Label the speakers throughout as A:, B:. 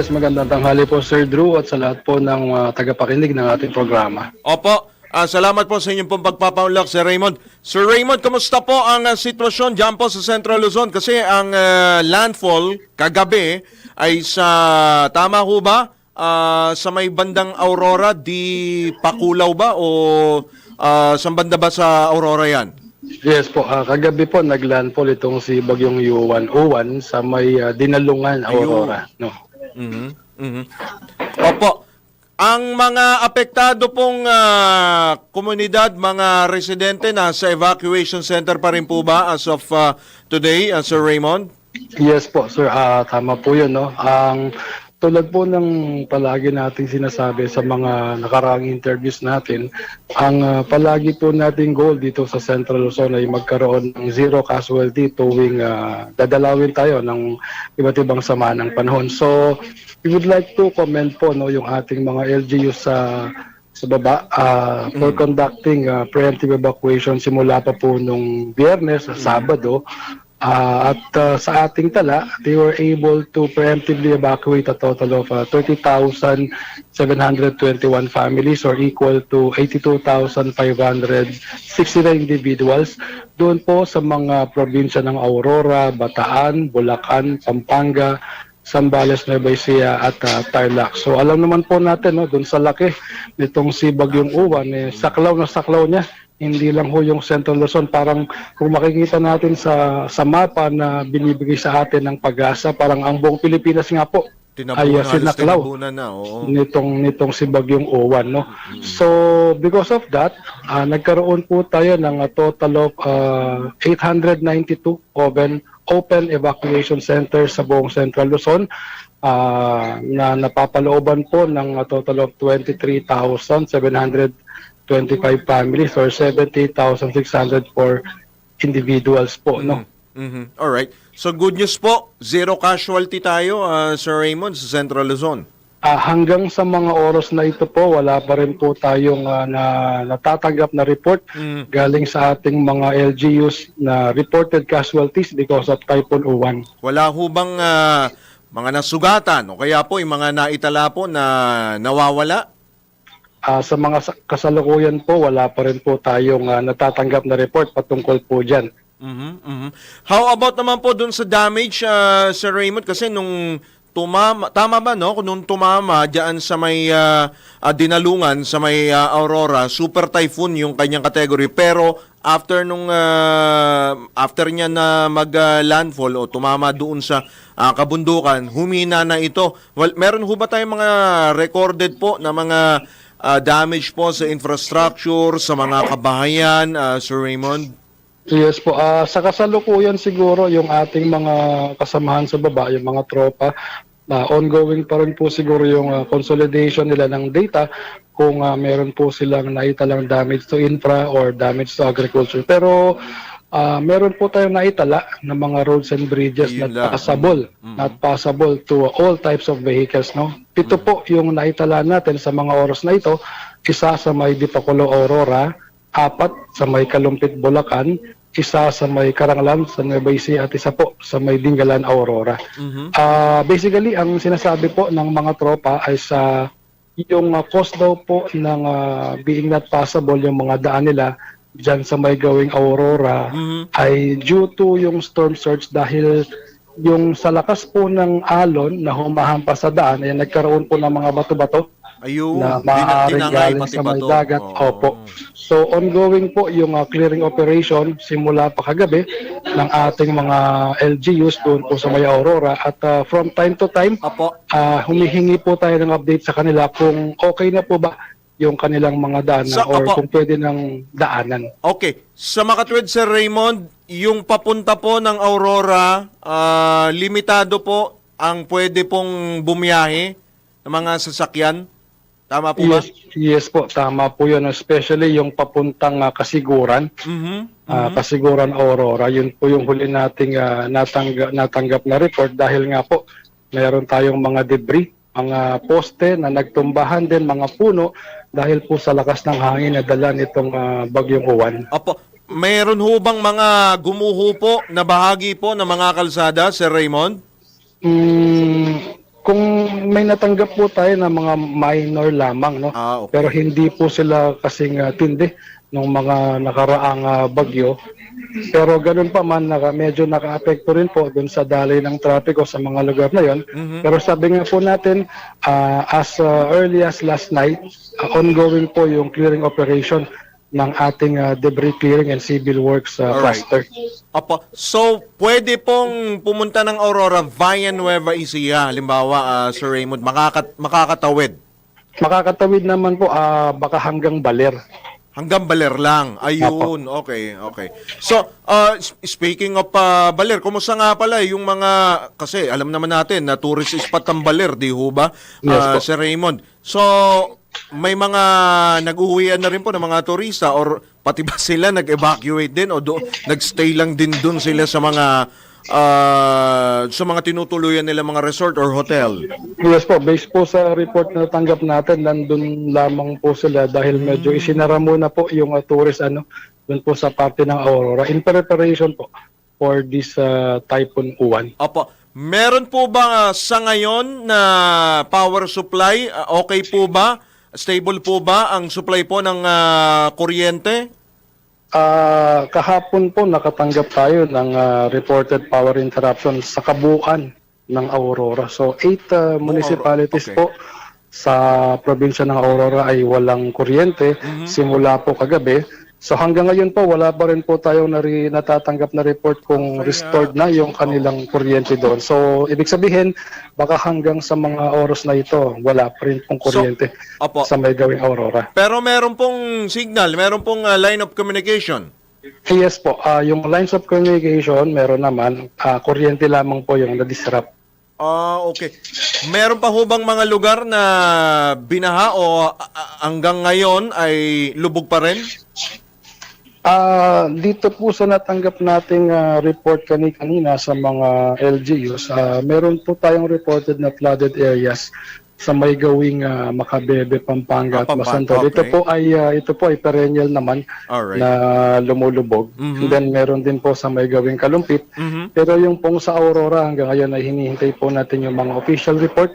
A: Yes, magandang tanghali po Sir Drew at sa lahat po ng mga tagapakinig ng ating programa.
B: Opo, ah, salamat po sa inyong pong pagpapaunlak, Sir Raymond. Sir Raymond, kamusta po ang ah, sitwasyon dyan po sa Central Luzon? Kasi ang ah, landfall kagabi ay sa, tama ho ba, Ah, sa may bandang Aurora, di Pakulaw ba? O ah, sa banda ba sa Aurora yan?
A: Yes po, ah, kagabi po naglandfall itong si Bagyong U101 sa may ah, Dinalungan, Aurora. No?
B: Mhm. Mhm. Opo. Ang mga apektado pong ah, komunidad, mga residente na sa evacuation center pa rin po ba as of ah, today, ah, Sir Raymond?
A: Yes po, sir. Ah, tama po yun. No? Ang tulad po ng palagi nating sinasabi sa mga nakaraang interviews natin, ang ah, palagi po nating goal dito sa Central Luzon ay magkaroon ng zero casualty tuwing ah, dadalawin tayo ng iba't ibang sama ng panahon. So, we would like to commend po no, yung ating mga LGU sa sa baba ah, for conducting ah, preemptive evacuation simula pa po nung biyernes sa Sabado Ah, at ah, sa ating tala, they were able to preemptively evacuate a total of ah, 30,721 families or equal to 82,569 individuals doon po sa mga probinsya ng Aurora, Bataan, Bulacan, Pampanga, Sambales, Nueva Ecija at ah, Tarlac. So alam naman po natin no, doon sa laki nitong si Bagyong Uwan, eh, saklaw na saklaw niya hindi lang ho yung Central Luzon. Parang kung makikita natin sa sa mapa na binibigay sa atin ng pag-asa, parang ang buong Pilipinas nga po ay uh, sinaklaw
B: na, oo.
A: nitong nitong si Bagyong Uwan no. So because of that, ah, nagkaroon po tayo ng a total of ah, 892 open open evacuation centers sa buong Central Luzon ah, na napapalooban po ng a total of 23,725 families or 70,604 individuals po no.
B: Mhm. All right. So good news po, zero casualty tayo, ah, Sir Raymond, sa Central Luzon.
A: Ah, hanggang sa mga oras na ito po, wala pa rin po tayong ah, na, natatanggap na report
B: Mm.
A: galing sa ating mga LGUs na reported casualties because of Typhoon Uwan.
B: Wala ho bang ah, mga nasugatan o kaya po yung mga naitala po na nawawala?
A: Ah, sa mga sa- kasalukuyan po, wala pa rin po tayong ah, natatanggap na report patungkol po dyan.
B: Mhm, mhm. How about naman po dun sa damage, ah, Sir Raymond? Kasi nung tumama, tama ba no? Nung tumama diyan sa may ah, ah, dinalungan, sa may ah, Aurora, super typhoon yung kanyang category. Pero after nung ah, after niya na mag-landfall o tumama doon sa ah, kabundukan, humina na ito. Well, meron ho ba tayong mga recorded po na mga ah, damage po sa infrastructure, sa mga kabahayan, ah, Sir Raymond?
A: Yes po, ah sa kasalukuyan siguro yung ating mga kasamahan sa baba, yung mga tropa, na ongoing pa rin po siguro yung ah, consolidation nila ng data kung ah, meron po silang naitalang damage to infra or damage to agriculture. Pero ah, meron po tayong naitala ng mga roads and bridges
B: Yun
A: not
B: lang.
A: passable, not passable to all types of vehicles. No? Ito po yung naitala natin sa mga oras na ito, isa sa may Dipaculo Aurora, apat sa may Kalumpit, Bulacan, isa sa may Karanglan, sa Nueva Ecija, at isa po sa may Dingalan, Aurora.
B: Mhm.
A: Ah, basically, ang sinasabi po ng mga tropa ay sa yung ah, cost daw po ng ah, being not passable yung mga daan nila dyan sa may gawing Aurora
B: Mhm.
A: ay due to yung storm surge dahil yung sa lakas po ng alon na humahampas sa daan ay nagkaroon po ng mga bato-bato
B: Ayun,
A: na maaaring galing sa may dagat.
B: Oo.
A: Opo. So ongoing po yung uh, clearing operation simula pa kagabi ng ating mga LGUs doon po sa may Aurora at uh, from time to time
B: Apo.
A: uh, humihingi po tayo ng update sa kanila kung okay na po ba yung kanilang mga daanan
B: Sa-
A: or
B: opo.
A: kung pwede ng daanan.
B: Okay. Sa makatwid, Sir Raymond, yung papunta po ng Aurora, ah, limitado po ang pwede pong bumiyahe ng mga sasakyan. Tama po ba?
A: Yes, yes po, tama po yun. Especially yung papuntang uh, Kasiguran.
B: Mhm.
A: Ah, Kasiguran Aurora, yun po yung huli nating ah, natangga, natanggap na report dahil nga po mayroon tayong mga debris, mga poste na nagtumbahan din, mga puno dahil po sa lakas ng hangin na dala nitong ah, bagyong uwan.
B: Apo. Mayroon ho bang mga gumuho po na bahagi po ng mga kalsada, Sir Raymond?
A: Mm, kung may natanggap po tayo na mga minor lamang, no?
B: Ah, okay.
A: Pero hindi po sila kasing ah, tindi ng mga nakaraang ah, bagyo. Pero ganun pa man, naka, medyo naka-apekto rin po dun sa daloy ng trapiko sa mga lugar na yon.
B: Mhm.
A: Pero sabi nga po natin, ah, as ah, early as last night, ah, ongoing po yung clearing operation ng ating ah, debris clearing and civil works ah,
B: Alright.
A: cluster.
B: Apo. So, pwede pong pumunta ng Aurora via Nueva Ecija, halimbawa, ah, Sir Raymond, makakat makakatawid.
A: Makakatawid naman po ah, baka hanggang Baler.
B: Hanggang Baler lang. Ayun. Okay, okay. So, uh, s- speaking of uh, Baler, kumusta nga pala yung mga, kasi alam naman natin na tourist spot ang Baler, di ho ba?
A: Yes
B: Ah,
A: po.
B: Sir Raymond. So, may mga nag-uwian na rin po ng mga turista or pati ba sila nag-evacuate din o do, nag-stay lang din dun sila sa mga ah, sa mga tinutuluyan nila mga resort or hotel?
A: Yes po, based po sa report na natanggap natin, nandun lamang po sila dahil medyo isinara muna po yung uh, tourist ano, dun po sa parte ng Aurora in preparation po for this uh, Typhoon Uwan.
B: Opo. Meron po ba uh, sa ngayon na power supply? Uh, okay po ba? Stable po ba ang supply po ng uh, kuryente?
A: Ah, kahapon po nakatanggap tayo ng uh, reported power interruption sa kabuuan ng Aurora. So, eight uh, municipalities
B: okay.
A: po sa probinsya ng Aurora ay walang kuryente simula po kagabi. So hanggang ngayon po wala pa rin po tayong nari, natatanggap na report kung restored na yung kanilang kuryente doon. So ibig sabihin baka hanggang sa mga oras na ito wala pa rin pong kuryente
B: Opo.
A: sa may gawing Aurora.
B: Pero meron pong signal, meron pong uh, line of communication.
A: Yes po, ah, yung lines of communication meron naman, ah, kuryente lamang po yung na-disrupt.
B: Ah, okay. Meron pa ho bang mga lugar na binaha o ah, ah, hanggang ngayon ay lubog pa rin?
A: Ah, dito po sa natanggap nating ah, report kani kanina sa mga LGUs, ah, meron po tayong reported na flooded areas sa may gawing ah, Macabebe, Pampanga
B: Ah,
A: at Masanto. Ito
B: okay.
A: po ay ah, ito po ay perennial naman
B: Alright.
A: na lumulubog.
B: Mhm.
A: And then meron din po sa may gawing Kalumpit.
B: Mhm.
A: Pero yung pong sa Aurora hanggang ngayon ay hinihintay po natin yung mga official report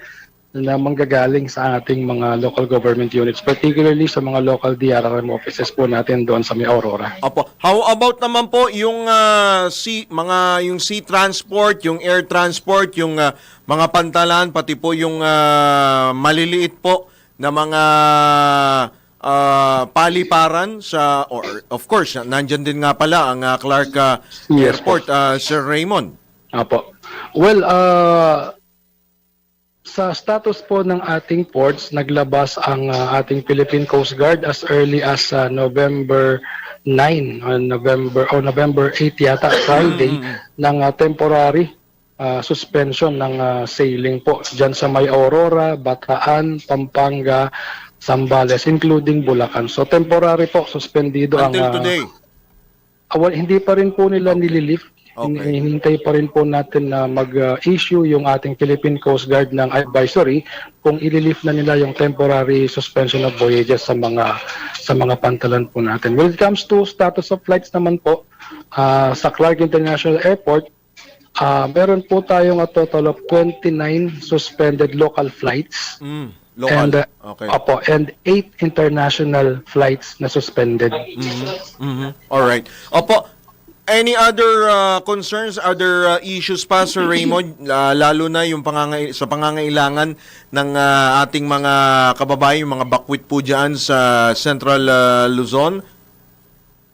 A: na manggagaling sa ating mga local government units, particularly sa mga local DRRM offices po natin doon sa may Aurora.
B: Opo. How about naman po yung ah, sea, mga yung sea transport, yung air transport, yung ah, mga pantalan pati po yung ah, maliliit po na mga ah, paliparan sa or of course nandiyan din nga pala ang ah, Clark ah,
A: Yes,
B: Airport ah, Sir Raymond.
A: Apo. Well, uh, sa status po ng ating ports, naglabas ang uh, ating Philippine Coast Guard as early as uh, November 9 o November o November 8 yata Friday ng uh, temporary uh, suspension ng uh, sailing po diyan sa may Aurora, Bataan, Pampanga, Zambales including Bulacan. So temporary po suspendido ang
B: Until
A: uh,
B: today.
A: Ah, well, hindi pa rin po nila nililift.
B: Okay.
A: Hinihintay pa rin po natin na mag-issue yung ating Philippine Coast Guard ng advisory kung ililift na nila yung temporary suspension of voyages sa mga sa mga pantalan po natin. When it comes to status of flights naman po, ah, sa Clark International Airport, ah, meron po tayong a total of 29 suspended local flights.
B: Mm, local.
A: And, uh,
B: okay.
A: Opo, and 8 international flights na suspended.
B: Mhm. All right. Opo, any other uh, concerns, other uh, issues pa, Sir Raymond, La- lalo na yung panganga- sa pangangailangan ng uh, ating mga kababayan, yung mga bakwit po dyan sa Central uh, Luzon?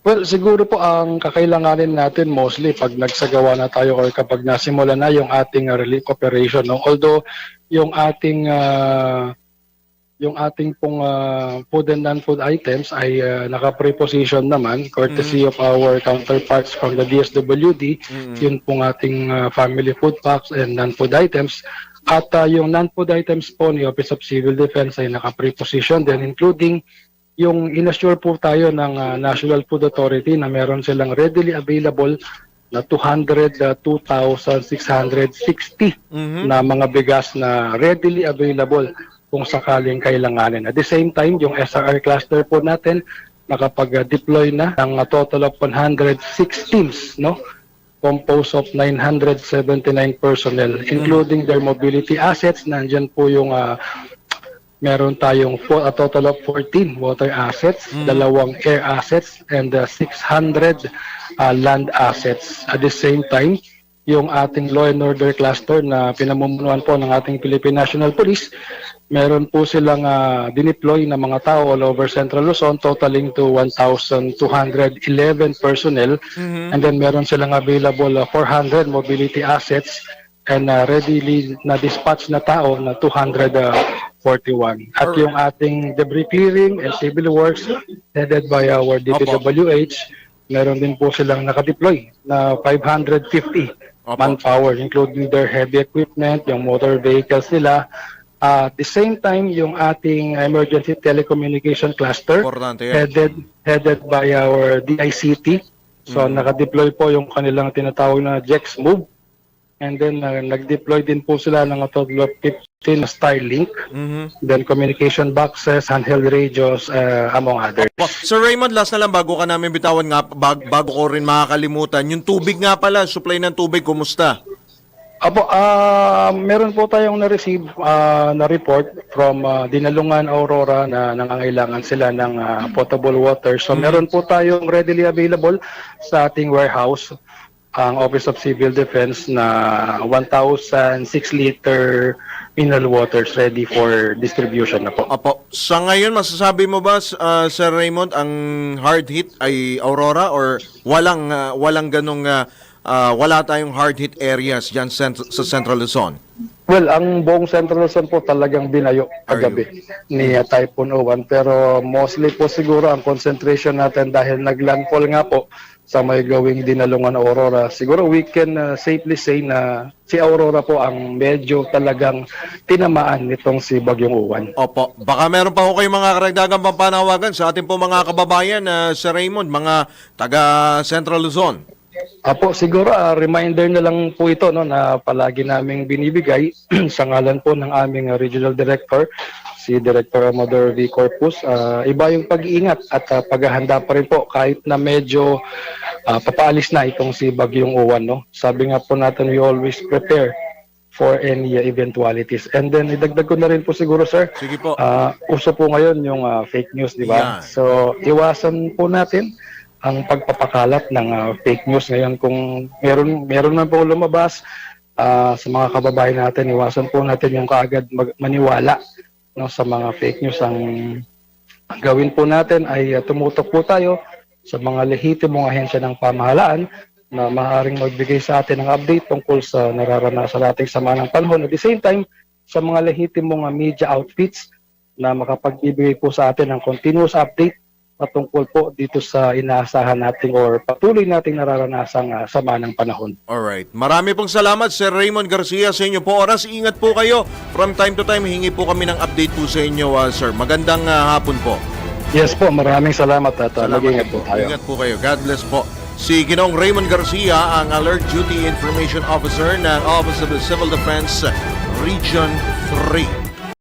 A: Well, siguro po ang kakailanganin natin mostly pag nagsagawa na tayo or kapag nasimula na yung ating uh, relief operation. No? Although yung ating uh, yung ating pong uh, food and non-food items ay uh, naka-preposition naman courtesy of our counterparts from the DSWD. Yun pong ating uh, family food packs and non-food items. At uh, yung non-food items po ni Office of Civil Defense ay naka-preposition din including yung inassure po tayo ng uh, National Food Authority na meron silang readily available na uh, 202,660
B: Mhm.
A: na mga bigas na readily available kung sakaling kailanganin. At the same time, yung SRR cluster po natin nakapag-deploy na ng total of 106 teams no composed of 979 personnel, including their mobility assets. Nandyan po yung ah, meron tayong four, a total of 14 water assets, dalawang air assets, and uh, 600 uh, land assets. At the same time, yung ating law and order cluster na pinamumunuan po ng ating Philippine National Police, meron po silang uh, dineploy na mga tao all over Central Luzon, totaling to 1,211 personnel. And then meron silang available uh, 400 mobility assets and uh, readily na dispatch na tao na 241. At yung ating debris clearing and civil works headed by our DPWH, meron din po silang nakadeploy na 550
B: Opo.
A: manpower including their heavy equipment, yung motor vehicles nila. Uh, at the same time, yung ating emergency telecommunication cluster
B: Importante yan.
A: headed headed by our DICT. So nakadeploy po yung kanilang tinatawag na JEX Move. And then uh, nag-deploy din po sila ng a total of 15 na Starlink,
B: Mhm.
A: then communication boxes, handheld radios, uh, among others.
B: Po, Sir Raymond, last na lang bago ka namin bitawan nga bag- bago ko rin makakalimutan. Yung tubig nga pala, supply ng tubig kumusta?
A: Apo, ah meron po tayong na-receive ah, na report from ah, Dinalungan Aurora na nangangailangan sila ng ah, potable water. So meron po tayong readily available sa ating warehouse ang Office of Civil Defense na 1,006 liter mineral waters ready for distribution na po.
B: Apo, sa ngayon masasabi mo ba uh, Sir Raymond ang hard hit ay Aurora or walang uh, walang ganong uh, uh, wala tayong hard hit areas diyan sa Central Luzon?
A: Well, ang buong Central Luzon po talagang binayo kagabi ni uh, Typhoon Owan. Pero mostly po siguro ang concentration natin dahil naglandfall nga po sa may gawing dinalungan Aurora. Siguro we can uh, safely say na si Aurora po ang medyo talagang tinamaan nitong si Bagyong Uwan.
B: Opo, baka meron pa ho kayong mga karagdagang pampanawagan sa ating po mga kababayan na Sir Raymond, mga taga Central Luzon.
A: Apo, siguro ah, reminder na lang po ito no, na palagi naming binibigay sa ngalan po ng aming ah, regional director, si Director Amador V. Corpus. Ah, iba yung pag-iingat at ah, paghahanda pa rin po kahit na medyo ah, papaalis na itong si Bagyong Uwan. No? Sabi nga po natin, we always prepare for any ah, eventualities. And then, idagdag ko na rin po siguro, sir,
B: Sige po.
A: Ah, uso po ngayon yung ah, fake news, di ba? So, iwasan po natin ang pagpapakalat ng ah, fake news ngayon kung meron meron man po lumabas ah, sa mga kababayan natin, iwasan po natin yung kaagad mag- maniwala no sa mga fake news ang ang gawin po natin ay ah, tumutok po tayo sa mga lehitimong ahensya ng pamahalaan na maaaring magbigay sa atin ng update tungkol sa nararanasan nating sama ng panahon. At the same time, sa mga lehitimong media outfits na makapagbibigay po sa atin ng continuous update patungkol po dito sa inaasahan nating or patuloy nating nararanasang ah, sama ng panahon.
B: Alright. Marami pong salamat, Sir Raymond Garcia, sa inyo po oras. Ingat po kayo. From time to time, hingi po kami ng update po sa inyo, ah, sir. Magandang ah, hapon po.
A: Yes po, maraming salamat at uh,
B: Salamat din
A: po tayo.
B: Ingat po kayo. God bless po. Si Ginong Raymond Garcia, ang Alert Duty Information Officer ng Office of the Civil Defense Region 3.